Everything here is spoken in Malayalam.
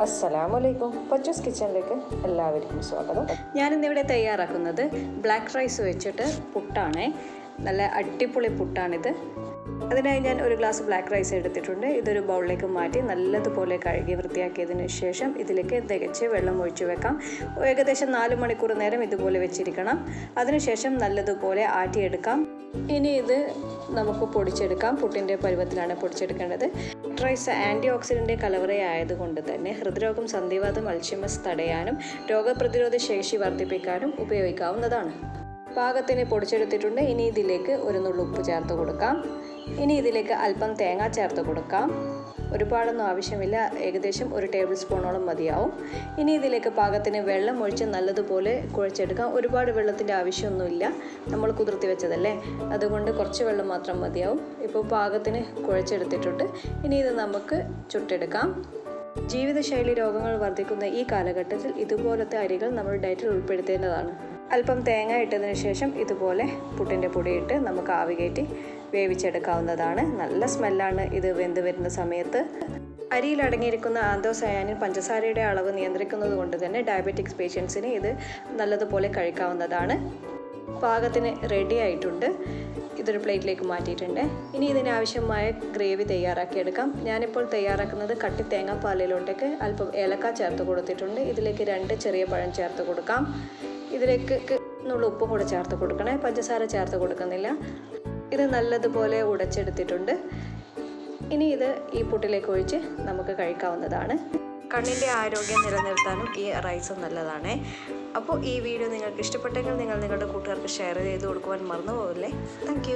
അസ്സലാമലൈക്കും. പച്ചൂസ് കിച്ചണിലേക്ക് എല്ലാവർക്കും സ്വാഗതം. ഞാനിന്നിവിടെ തയ്യാറാക്കുന്നത് ബ്ലാക്ക് റൈസ് വെച്ചിട്ട് പുട്ടാണ്. നല്ല അടിപൊളി പുട്ടാണിത്. അതിനായി ഞാൻ ഒരു ഗ്ലാസ് ബ്ലാക്ക് റൈസ് എടുത്തിട്ടുണ്ട്. ഇതൊരു ബൗളിലേക്ക് മാറ്റി നല്ലതുപോലെ കഴുകി വൃത്തിയാക്കിയതിന് ശേഷം ഇതിലേക്ക് തികച്ച് വെള്ളം ഒഴിച്ചു വെക്കാം. ഏകദേശം നാല് മണിക്കൂർ നേരം ഇതുപോലെ വെച്ചിരിക്കണം. അതിനുശേഷം നല്ലതുപോലെ ആട്ടിയെടുക്കാം ഇനി ഇത് നമുക്ക് പൊടിച്ചെടുക്കാം. പുട്ടിന്റെ പരുവത്തിലാണ് പൊടിച്ചെടുക്കേണ്ടത്. റൈസ് ആന്റി ഓക്സിഡന്റ് കലവറയായതുകൊണ്ട് തന്നെ ഹൃദ്രോഗം സന്ധിവാതം അൽഷിമസ് തടയാനും രോഗപ്രതിരോധ ശേഷി വർദ്ധിപ്പിക്കാനും ഉപയോഗിക്കാവുന്നതാണ്. പാകത്തിന് പൊടിച്ചെടുത്തിട്ടുണ്ട്. ഇനി ഇതിലേക്ക് ഒരു നുള്ളു ഉപ്പ് ചേർത്ത് കൊടുക്കാം. ഇനി ഇതിലേക്ക് അല്പം തേങ്ങ ചേർത്ത് കൊടുക്കാം. ഒരുപാടൊന്നും ആവശ്യമില്ല. ഏകദേശം ഒരു ടേബിൾ സ്പൂണോളം മതിയാവും. ഇനി ഇതിലേക്ക് പാകത്തിന് വെള്ളം ഒഴിച്ച് നല്ലതുപോലെ കുഴച്ചെടുക്കാം. ഒരുപാട് വെള്ളത്തിന്റെ ആവശ്യമൊന്നുമില്ല. നമ്മൾ കുതിർത്തി വെച്ചതല്ലേ? അതുകൊണ്ട് കുറച്ച് വെള്ളം മാത്രം മതിയാവും. ഇപ്പോൾ പാകത്തിന് കുഴച്ചെടുത്തിട്ടുണ്ട്. ഇനി ഇത് നമുക്ക് ചുട്ടെടുക്കാം. ജീവിതശൈലി രോഗങ്ങൾ വർദ്ധിക്കുന്ന ഈ കാലഘട്ടത്തിൽ ഇതുപോലത്തെ അരികൾ നമ്മുടെ ഡയറ്റിൽ ഉൾപ്പെടുത്തേണ്ടതാണ്. അല്പം തേങ്ങ ഇട്ടതിന് ശേഷം ഇതുപോലെ പുട്ടിന്റെ പൊടിയിട്ട് നമുക്ക് ആവി കയറ്റി വേവിച്ചെടുക്കാവുന്നതാണ്. നല്ല സ്മെല്ലാണ് ഇത് വെന്ത് വരുന്ന സമയത്ത്. അരിയിൽ അടങ്ങിയിരിക്കുന്ന ആന്തോസയാനിൻ പഞ്ചസാരയുടെ അളവ് നിയന്ത്രിക്കുന്നത് കൊണ്ട് തന്നെ ഡയബറ്റിക്സ് പേഷ്യൻസിന് ഇത് നല്ലതുപോലെ കഴിക്കാവുന്നതാണ്. പാകത്തിന് റെഡി ആയിട്ടുണ്ട്. ഇതൊരു പ്ലേറ്റിലേക്ക് മാറ്റിയിട്ടുണ്ട്. ഇനി ഇതിനാവശ്യമായ ഗ്രേവി തയ്യാറാക്കിയെടുക്കാം. ഞാനിപ്പോൾ തയ്യാറാക്കുന്നത് കട്ടി തേങ്ങാപ്പാലിലോട്ടേക്ക് അല്പം ഏലക്ക ചേർത്ത് കൊടുത്തിട്ടുണ്ട്. ഇതിലേക്ക് രണ്ട് ചെറിയ പഴം ചേർത്ത് കൊടുക്കാം. ഇതിലേക്ക് എന്നുള്ള ഉപ്പും കൂടെ ചേർത്ത് കൊടുക്കണേ. പഞ്ചസാര ചേർത്ത് കൊടുക്കുന്നില്ല. ഇത് നല്ലതുപോലെ ഉടച്ചെടുത്തിട്ടുണ്ട്. ഇനി ഇത് ഈ പുട്ടിലേക്ക് ഒഴിച്ച് നമുക്ക് കഴിക്കാവുന്നതാണ്. കണ്ണിന്റെ ആരോഗ്യം നിലനിർത്താനും ഈ റൈസ് നല്ലതാണ്. അപ്പോൾ ഈ വീഡിയോ നിങ്ങൾക്ക് ഇഷ്ടപ്പെട്ടെങ്കിൽ നിങ്ങൾ നിങ്ങളുടെ കൂട്ടുകാർക്ക് ഷെയർ ചെയ്ത് കൊടുക്കുവാൻ മറന്നു പോകില്ലേ താങ്ക്